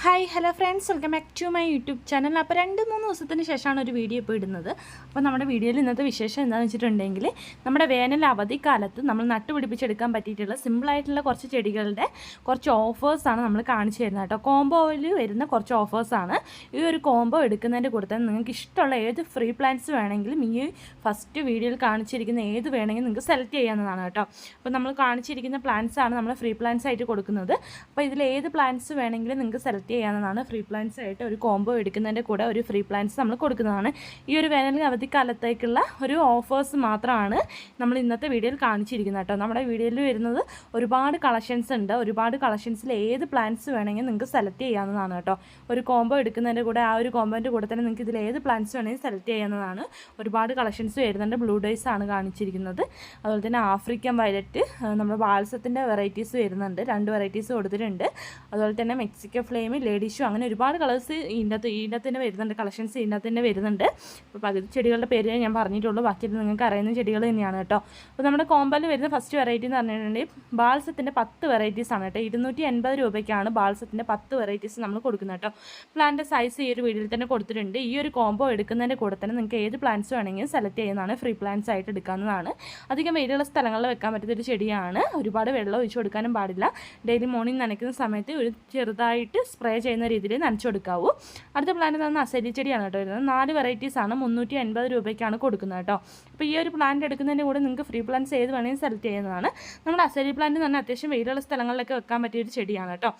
Hi hello friends welcome back to my YouTube channel അപ്പോൾ രണ്ട് മൂന്ന് ദിവസത്തിന് ശേഷമാണ് ഒരു വീഡിയോ ഇപ്പോൾ ഇടുന്നത്. അപ്പോൾ നമ്മുടെ വീഡിയോയിൽ ഇന്നത്തെ വിശേഷം എന്താണെന്ന് വെച്ചിട്ടുണ്ടെങ്കിൽ നമ്മുടെ വേനൽ അവധിക്കാലത്ത് നമ്മൾ നട്ടുപിടിപ്പിച്ചെടുക്കാൻ പറ്റിയിട്ടുള്ള സിമ്പിളായിട്ടുള്ള കുറച്ച് ചെടികളുടെ കുറച്ച് ഓഫേഴ്സാണ് നമ്മൾ കാണിച്ചു തരുന്നത് കേട്ടോ. കോംബോയിൽ വരുന്ന കുറച്ച് ഓഫേഴ്സാണ് ഈ ഒരു കോംബോ എടുക്കുന്നതിന്റെ കൂടെ തന്നെ നിങ്ങൾക്ക് ഇഷ്ടമുള്ള ഏത് ഫ്രീ പ്ലാന്റ്സ് വേണമെങ്കിലും ഈ ഫസ്റ്റ് വീഡിയോയിൽ കാണിച്ചിരിക്കുന്ന ഏത് വേണമെങ്കിലും നിങ്ങൾക്ക് സെലക്ട് ചെയ്യാവുന്നതാണ് കേട്ടോ. അപ്പോൾ നമ്മൾ കാണിച്ചിരിക്കുന്ന പ്ലാന്റ്സ് ആണ് നമ്മൾ ഫ്രീ പ്ലാന്റ്സ് ആയിട്ട് കൊടുക്കുന്നത്. അപ്പോൾ ഇതിൽ ഏത് പ്ലാന്റ്സ് വേണമെങ്കിലും നിങ്ങൾക്ക് സെലക്ട് ചെയ്യാവുന്നതാണ്. ഫ്രീ പ്ലാന്റ്സ് ആയിട്ട് ഒരു കോംബോ എടുക്കുന്നതിന്റെ കൂടെ ഒരു ഫ്രീ പ്ലാന്റ്സ് നമ്മൾ കൊടുക്കുന്നതാണ്. ഈ ഒരു വേനൽ അവധിക്കാലത്തേക്കുള്ള ഒരു ഓഫേഴ്സ് മാത്രമാണ് നമ്മൾ ഇന്നത്തെ വീഡിയോയിൽ കാണിച്ചിരിക്കുന്നത് കേട്ടോ. നമ്മുടെ വീഡിയോയിൽ വരുന്നത് ഒരുപാട് കളക്ഷൻസ് ഉണ്ട്. ഒരുപാട് കളക്ഷൻസിൽ ഏത് പ്ലാന്റ്സ് വേണമെങ്കിൽ നിങ്ങൾക്ക് സെലക്ട് ചെയ്യാവുന്നതാണ് കേട്ടോ. ഒരു കോംബോ എടുക്കുന്നതിന്റെ കൂടെ ആ ഒരു കോംബോന്റെ കൂടെ തന്നെ നിങ്ങൾക്ക് ഇതിൽ ഏത് പ്ലാന്റ്സ് വേണമെങ്കിൽ സെലക്ട് ചെയ്യാവുന്നതാണ്. ഒരുപാട് കളക്ഷൻസ് വരുന്നുണ്ട്. ബ്ലൂ ഡേയ്സ് ആണ് കാണിച്ചിരിക്കുന്നത്. അതുപോലെ തന്നെ ആഫ്രിക്കൻ വയലറ്റ് നമ്മുടെ വാത്സത്തിന്റെ വെറൈറ്റീസ് വരുന്നുണ്ട്. രണ്ട് വെറൈറ്റീസ് കൊടുത്തിട്ടുണ്ട്. അതുപോലെ തന്നെ മെക്സിക്കോ ഫ്ലെയിം ലേഡീഷും അങ്ങനെ ഒരുപാട് കളേഴ്സ് ഇതിനകത്ത് ഇതിനകത്ത് തന്നെ വരുന്നുണ്ട് കളക്ഷൻസ് ഇതിനകത്ത് തന്നെ വരുന്നുണ്ട്. അപ്പോൾ പകുതി ചെടികളുടെ പേര് ഞാൻ പറഞ്ഞിട്ടുള്ളൂ ബാക്കി നിങ്ങൾക്ക് അറിയുന്ന ചെടികൾ തന്നെയാണ് കേട്ടോ. അപ്പോൾ നമ്മുടെ കോമ്പലിൽ വരുന്ന ഫസ്റ്റ് വെറൈറ്റി എന്ന് പറഞ്ഞിട്ടുണ്ടെങ്കിൽ ബാൾസത്തിന്റെ പത്ത് വെറൈറ്റീസ് ആണ് കേട്ടോ. ഇരുന്നൂറ്റി എൺപത് രൂപയ്ക്കാണ് ബാൾസത്തിന്റെ പത്ത് വെറൈറ്റീസ് നമ്മൾ കൊടുക്കുന്നത് കേട്ടോ. പ്ലാന്റ് സൈസ് ഈ ഒരു വീഡിയോയിൽ തന്നെ കൊടുത്തിട്ടുണ്ട്. ഈ ഒരു കോംബോ എടുക്കുന്നതിന്റെ കൂടെ തന്നെ നിങ്ങൾക്ക് ഏത് പ്ലാന്റ്സ് വേണമെങ്കിലും സെലക്ട് ചെയ്യുന്നതാണ്. ഫ്രീ പ്ലാന്റ്സ് ആയിട്ട് എടുക്കാവുന്നതാണ്. അധികം വെയിലുള്ള സ്ഥലങ്ങളിൽ വെക്കാൻ പറ്റുന്ന ഒരു ചെടിയാണ്. ഒരുപാട് വെള്ളം ഒഴിച്ചു കൊടുക്കാനും പാടില്ല. ഡെയിലി മോർണിംഗ് നനയ്ക്കുന്ന സമയത്ത് ഒരു ചെറുതായിട്ട് സ്പ്രേ ചെയ്യുന്ന രീതിയിൽ നനച്ചു കൊടുക്കാവൂ. അടുത്ത പ്ലാന്റ് തന്നെ അസരി ചെടിയാണ് കേട്ടോ വരുന്നത്. നാല് വെറൈറ്റീസ് ആണ് മുന്നൂറ്റി എൺപത് രൂപയ്ക്കാണ് കൊടുക്കുന്നത് കേട്ടോ. അപ്പോൾ ഈ ഒരു പ്ലാന്റ് എടുക്കുന്നതിന്റെ കൂടെ നിങ്ങൾക്ക് ഫ്രീ പ്ലാന്റ്സ് ഏത് വേണമെങ്കിലും സെലക്ട് ചെയ്യുന്നതാണ്. നമ്മുടെ അസരി പ്ലാന്റ് തന്നെ അത്യാവശ്യം വെയിലുള്ള സ്ഥലങ്ങളിലൊക്കെ വെക്കാൻ പറ്റിയ ഒരു ചെടിയാണ് കേട്ടോ.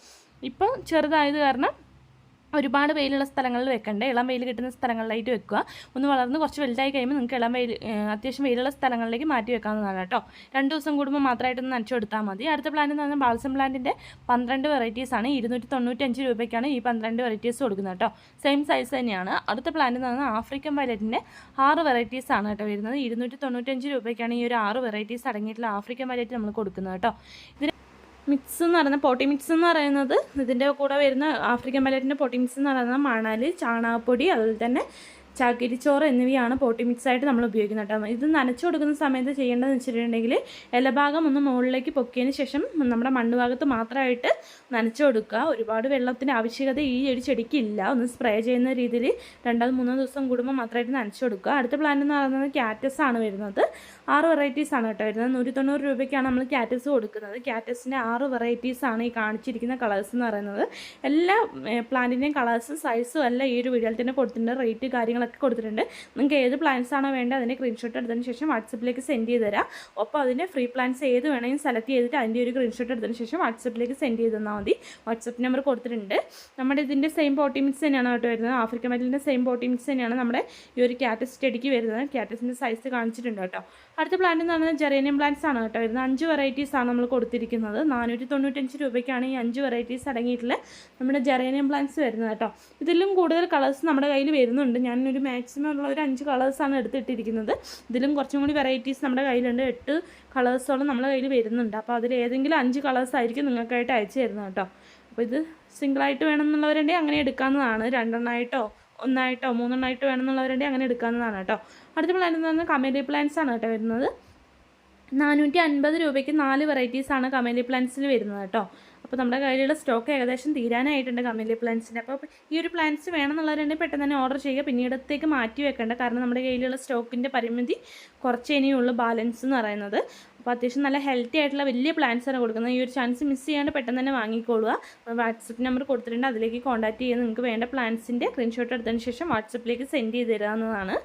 ഇപ്പം ചെറുതായത് കാരണം ഒരുപാട് വെയിലുള്ള സ്ഥലങ്ങളിൽ വെക്കണ്ട? ഇളം വെയിൽ കിട്ടുന്ന സ്ഥലങ്ങളിലായിട്ട് വെക്കുക. ഒന്ന് വളർന്ന് കുറച്ച് വലുതായി കഴിയുമ്പോൾ നിങ്ങൾക്ക് ഇളം വെയിൽ അത്യാവശ്യം വെയിലുള്ള സ്ഥലങ്ങളിലേക്ക് മാറ്റി വെക്കാവുന്നതാണ് കേട്ടോ. രണ്ട് ദിവസം കൂടുമ്പോൾ മാത്രമായിട്ടൊന്ന് നനച്ചു കൊടുത്താൽ മതി. അടുത്ത പ്ലാന്റ് എന്ന് പറഞ്ഞാൽ ബാൾസം പ്ലാന്റിന്റെ പന്ത്രണ്ട് വെറൈറ്റീസ് ആണ്. ഇരുന്നൂറ്റി തൊണ്ണൂറ്റഞ്ച് രൂപയ്ക്കാണ് ഈ പന്ത്രണ്ട് വെറൈറ്റീസ് കൊടുക്കുന്നത് കേട്ടോ. സെയിം സൈസ് തന്നെയാണ്. അടുത്ത പ്ലാന്റ് എന്ന് പറഞ്ഞാൽ ആഫ്രിക്കൻ വയലറ്റിന്റെ ആറ് വെറൈറ്റീസ് ആണ് കേട്ടോ വരുന്നത്. ഇരുന്നൂറ്റി തൊണ്ണൂറ്റഞ്ച് രൂപയ്ക്കാണ് ഈ ഒരു ആറ് വെറൈറ്റീസ് അടങ്ങിയിട്ടുള്ള ആഫ്രിക്കൻ വയലറ്റ് നമ്മൾ കൊടുക്കുന്നത് കേട്ടോ. ഇതിന് മിക്സ് എന്ന് പറയുന്നത് പോട്ടി മിക്സ് എന്ന് പറയുന്നത് ഇതിന്റെ കൂടെ വരുന്ന ആഫ്രിക്കൻ മലറ്റിന്റെ പോട്ടി മിക്സ് എന്ന് പറയുന്നത് മണാലി ചാണകപ്പൊടി അതുപോലെ തന്നെ ചകിരിച്ചോറ് എന്നിവയാണ് പോട്ടി മിക്സ് ആയിട്ട് നമ്മൾ ഉപയോഗിക്കുന്നത് കേട്ടോ. ഇത് നനച്ചു കൊടുക്കുന്ന സമയത്ത് ചെയ്യേണ്ടതെന്ന് വെച്ചിട്ടുണ്ടെങ്കിൽ ഇലഭാഗം ഒന്ന് മുകളിലേക്ക് പൊക്കിയതിന് ശേഷം നമ്മുടെ മണ്ണുഭാഗത്ത് മാത്രമായിട്ട് നനച്ചു കൊടുക്കുക. ഒരുപാട് വെള്ളത്തിന്റെ ആവശ്യകത ഈ ഒരു ചെടിക്ക് ഇല്ല ഒന്ന് സ്പ്രേ ചെയ്യുന്ന രീതിയിൽ രണ്ടാമത് മൂന്നോ ദിവസം കൂടുമ്പോൾ മാത്രമായിട്ട് നനച്ചു കൊടുക്കുക. അടുത്ത പ്ലാന്റ് എന്ന് പറയുന്നത് ക്യാറ്റസ് ആണ് വരുന്നത്. ആറ് വെറൈറ്റീസ് ആണ് കേട്ടോ വരുന്നത്. നൂറ്റി തൊണ്ണൂറ് രൂപയ്ക്കാണ് നമ്മൾ ക്യാറ്റസ് കൊടുക്കുന്നത്. ക്യാറ്റസിന്റെ ആറ് വെറൈറ്റീസ് ആണ് ഈ കാണിച്ചിരിക്കുന്ന കളേഴ്സ് എന്ന് പറയുന്നത്. എല്ലാ പ്ലാന്റിന്റെയും കളേഴ്സും സൈസും എല്ലാം ഈ ഒരു വീഡിയോയിൽ തന്നെ കൊടുത്തിട്ടുണ്ട്. റേറ്റ് കാര്യങ്ങളൊക്കെ കൊടുത്തിട്ടുണ്ട്. നിങ്ങൾക്ക് ഏത് പ്ലാൻസ് ആണോ വേണ്ടത് അതിന്റെ സ്ക്രീൻഷോട്ട് എടുത്തതിന് ശേഷം വാട്സപ്പിലേക്ക് സെൻഡ് ചെയ്ത് തരാം. ഒപ്പം അതിന്റെ ഫ്രീ പ്ലാൻസ് ഏത് വേണമെങ്കിലും സെലക്ട് ചെയ്തിട്ട് അതിന്റെ ഒരു സ്ക്രീൻഷോട്ട് എടുത്തതിന് ശേഷം വാട്സപ്പിലേക്ക് സെൻഡ് ചെയ്ത് തന്നാൽ മതി. വാട്സപ്പ് നമ്പർ കൊടുത്തിട്ടുണ്ട്. നമ്മുടെ ഇതിന്റെ സെയിം പോട്ടി മിക്സ് തന്നെയാണ് കേട്ടോ വരുന്നത്. ആഫ്രിക്കൻ മെറ്റലിന്റെ സെയിം പോട്ടി മിക്സ് തന്നെയാണ് നമ്മുടെ ഈ ഒരു ക്യാറ്റസ് ചെടിക്ക് വരുന്നത്. ക്യാറ്റസിന്റെ സൈസ് കാണിച്ചിട്ടുണ്ട് കേട്ടോ. അടുത്ത പ്ലാന്റ് എന്ന് പറഞ്ഞാൽ ജെറേനിയം പ്ലാന്റ്സ് ആണ് കേട്ടോ വരുന്നത്. അഞ്ച് വെറൈറ്റീസ് ആണ് നമ്മൾ കൊടുത്തിരിക്കുന്നത്. നാനൂറ്റി തൊണ്ണൂറ്റഞ്ച് രൂപയ്ക്കാണ് ഈ അഞ്ച് വെറൈറ്റീസ് അടങ്ങിയിട്ടുള്ള നമ്മുടെ ജെറേനിയം പ്ലാന്റ്സ് വരുന്നത് കേട്ടോ. ഇതിലും കൂടുതൽ കളേഴ്സ് നമ്മുടെ കയ്യിൽ വരുന്നുണ്ട്. ഞാനൊരു മാക്സിമം ഉള്ള ഒരു അഞ്ച് കളേഴ്സാണ് എടുത്തിട്ടിരിക്കുന്നത്. ഇതിലും കുറച്ചും കൂടി വെറൈറ്റീസ് നമ്മുടെ കയ്യിലുണ്ട്. എട്ട് കളേഴ്സോളം നമ്മുടെ കയ്യിൽ വരുന്നുണ്ട്. അപ്പോൾ അതിൽ ഏതെങ്കിലും അഞ്ച് കളേഴ്സ് ആയിരിക്കും നിങ്ങൾക്കായിട്ട് അയച്ചു തരുന്നത് കേട്ടോ. അപ്പോൾ ഇത് സിംഗിളായിട്ട് വേണമെന്നുള്ളവരുണ്ടെങ്കിൽ അങ്ങനെ എടുക്കാവുന്നതാണ്. രണ്ടെണ്ണമായിട്ടോ ഒന്നായിട്ടോ മൂന്നെണ്ണമായിട്ടോ വേണമെന്നുള്ളവരുണ്ടെങ്കിൽ അങ്ങനെ എടുക്കാവുന്നതാണ് കേട്ടോ. അടുത്ത പ്ലാൻ എന്ന് പറഞ്ഞാൽ കമേലി പ്ലാൻസ് ആണ് കേട്ടോ വരുന്നത്. നാനൂറ്റി അൻപത് രൂപയ്ക്ക് നാല് വെറൈറ്റീസാണ് കമേലി പ്ലാന്റ്സിൽ വരുന്നത് കേട്ടോ. അപ്പോൾ നമ്മുടെ കയ്യിലുള്ള സ്റ്റോക്ക് ഏകദേശം തീരാനായിട്ടുണ്ട് കമേലി പ്ലാന്റ്സിന്റെ അപ്പോൾ ഈ ഒരു പ്ലാന്റ്സ് വേണമെന്നുള്ളവരുണ്ടെങ്കിൽ പെട്ടെന്ന് തന്നെ ഓർഡർ ചെയ്യുക. പിന്നീടത്തേക്ക് മാറ്റി വെക്കേണ്ട. കാരണം നമ്മുടെ കയ്യിലുള്ള സ്റ്റോക്കിന്റെ പരിമിതി കുറച്ച് ഇനിയുള്ളൂ ബാലൻസ് എന്ന് പറയുന്നത്. അപ്പോൾ അത്യാവശ്യം നല്ല ഹെൽത്തി ആയിട്ടുള്ള വലിയ പ്ലാന്റ്സ് ആണ് കൊടുക്കുന്നത്. ഈ ഒരു ചാൻസ് മിസ് ചെയ്യാണ്ട് പെട്ടെന്ന് തന്നെ വാങ്ങിക്കോളുക. വാട്സപ്പ് നമ്പർ കൊടുത്തിട്ടുണ്ട്. അതിലേക്ക് കോൺടാക്ട് ചെയ്യുക. നിങ്ങൾക്ക് വേണ്ട പ്ലാന്റ്സിന്റെ സ്ക്രീൻഷോട്ട് എടുത്തതിന് ശേഷം വാട്സപ്പിലേക്ക് സെൻഡ് ചെയ്ത് തരാവുന്നതാണ്.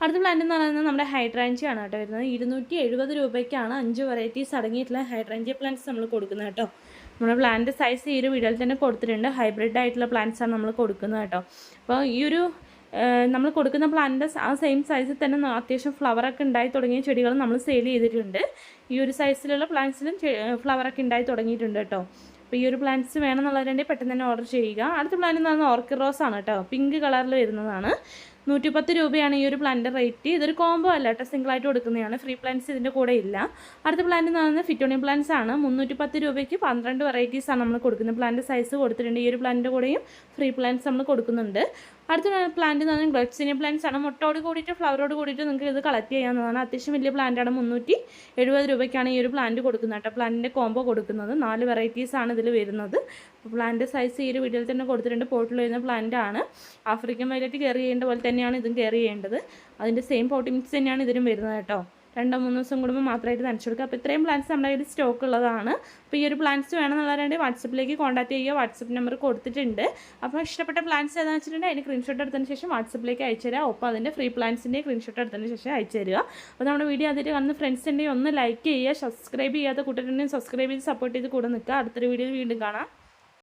അടുത്ത പ്ലാന്റ് എന്ന് പറയുന്നത് നമ്മുടെ ഹൈഡ്രാഞ്ചി ആണ് കേട്ടോ വരുന്നത്. ഇരുന്നൂറ്റി എഴുപത് രൂപയ്ക്കാണ് അഞ്ച് വെറൈറ്റീസ് അടങ്ങിയിട്ടുള്ള ഹൈഡ്രാഞ്ചി പ്ലാന്റ്സ് നമ്മൾ കൊടുക്കുന്നത് കേട്ടോ. നമ്മുടെ പ്ലാന്റ് സൈസ് ഈ ഒരു വീഡിയോയിൽ തന്നെ കൊടുത്തിട്ടുണ്ട്. ഹൈബ്രിഡ് ആയിട്ടുള്ള പ്ലാന്റ്സ് ആണ് നമ്മൾ കൊടുക്കുന്നത് കേട്ടോ. അപ്പോൾ ഈ ഒരു നമ്മൾ കൊടുക്കുന്ന പ്ലാന്റിന്റെ ആ സെയിം സൈസിൽ തന്നെ അത്യാവശ്യം ഫ്ലവറൊക്കെ ഉണ്ടായി തുടങ്ങിയ ചെടികൾ നമ്മൾ സെയിൽ ചെയ്തിട്ടുണ്ട്. ഈ ഒരു സൈസിലുള്ള പ്ലാന്റ്സിലും ഫ്ലവറൊക്കെ ഉണ്ടായി തുടങ്ങിയിട്ടുണ്ട് കേട്ടോ. അപ്പോൾ ഈ ഒരു പ്ലാന്റ്സ് വേണമെന്നുള്ളവരുണ്ടെങ്കിൽ പെട്ടെന്ന് തന്നെ ഓർഡർ ചെയ്യുക. അടുത്ത പ്ലാന്റ് എന്ന് പറഞ്ഞാൽ ഓർക്കിഡ് റോസ് ആണ് കേട്ടോ. പിങ്ക് കളറിൽ വരുന്നതാണ്. നൂറ്റിപ്പത്ത് രൂപയാണ് ഈ ഒരു പ്ലാന്റ് റേറ്റ് ഇതൊരു കോംബോ അല്ല കേട്ടോ. സിംഗിളായിട്ട് കൊടുക്കുന്നതാണ്. ഫ്രീ പ്ലാന്റ്സ് ഇതിന്റെ കൂടെ ഇല്ല. അടുത്ത പ്ലാന്റ് എന്ന് പറയുന്നത് ഫിറ്റോണിയം പ്ലാന്റ്സ് ആണ്. മുന്നൂറ്റി പത്ത് രൂപയ്ക്ക് പന്ത്രണ്ട് വെറൈറ്റീസാണ് നമ്മൾ കൊടുക്കുന്നത്. പ്ലാന്റ് സൈസ് കൊടുത്തിട്ടുണ്ട്. ഈ ഒരു പ്ലാന്റിന്റെ കൂടെയും ഫ്രീ പ്ലാന്റ്സ് നമ്മൾ കൊടുക്കുന്നുണ്ട്. അടുത്ത പ്ലാന്റ് എന്ന് പറഞ്ഞാൽ ഗ്ലഡ്സിനിയ പ്ലാന്റ്സ് ആണ്. മുട്ടോട് കൂടിയിട്ട് ഫ്ലവറോട് കൂടിയിട്ട് നിങ്ങൾക്ക് ഇത് കളക്ട് ചെയ്യാവുന്നതാണ്. അത്യാവശ്യം വലിയ പ്ലാന്റാണ് മുന്നൂറ്റി എഴുപത് രൂപയ്ക്കാണ് ഈ ഒരു പ്ലാന്റ് കൊടുക്കുന്നത് കേട്ടോ. പ്ലാന്റിന്റെ കോംബോ കൊടുക്കുന്നത്. നാല് വെറൈറ്റീസ് ആണ് ഇതിൽ വരുന്നത്. പ്ലാന്റ് സൈസ് ഈ ഒരു വീഡിയോയിൽ തന്നെ കൊടുത്തിട്ടുണ്ട്. പോട്ടിൽ വരുന്ന പ്ലാന്റ് ആണ്. ആഫ്രിക്കൻ വയലറ്റ് കെയർ ചെയ്യേണ്ട പോലെ തന്നെയാണ് ഇതും കെയർ ചെയ്യേണ്ടത്. അതിന്റെ സെയിം പോട്ടിങ്സ് തന്നെയാണ് ഇതിനും വരുന്നത് കേട്ടോ. രണ്ടോ മൂന്നോ ദിവസം കൂടുമ്പോൾ മാത്രമായിട്ട് നനച്ചു കൊടുക്കുക. അപ്പോൾ ഇത്രയും പ്ലാന്റ്സ് നമ്മുടെ കയ്യിൽ സ്റ്റോക്ക് ഉള്ളതാണ്. അപ്പോൾ ഈ ഒരു പ്ലാന്റ്സ് വേണമെന്നുള്ളവരുണ്ടെങ്കിൽ വാട്സപ്പിലേക്ക് കോൺടാക്ട് ചെയ്യുക. വാട്സപ്പ് നമ്പർ കൊടുത്തിട്ടുണ്ട്. അപ്പോൾ ഇഷ്ടപ്പെട്ട പ്ലാന്റ്സ് ഏതാണെന്ന് വെച്ചിട്ടുണ്ടെങ്കിൽ അതിന് സ്ക്രീൻഷോട്ട് എടുത്തതിന് ശേഷം വാട്സപ്പിലേക്ക് അയച്ചു തരാം ഒപ്പം അതിന്റെ ഫ്രീ പ്ലാന്റ്സിന്റെ സ്ക്രീൻഷോട്ട് എടുത്തതിന് ശേഷം അയച്ചു തരിക. അപ്പോൾ നമ്മുടെ വീഡിയോ അതിൽ കാണുന്ന ഫ്രണ്ട്സ് ഉണ്ടെങ്കിൽ ഒന്ന് ലൈക്ക് ചെയ്യുക സബ്സ്ക്രൈബ് ചെയ്യാത്ത കൂട്ടുകാരുണ്ടെങ്കിൽ സബ്സ്ക്രൈബ് ചെയ്ത് സപ്പോർട്ട് ചെയ്ത് കൂടെ നിൽക്കുക. അടുത്തൊരു വീഡിയോയിൽ വീണ്ടും കാണാം.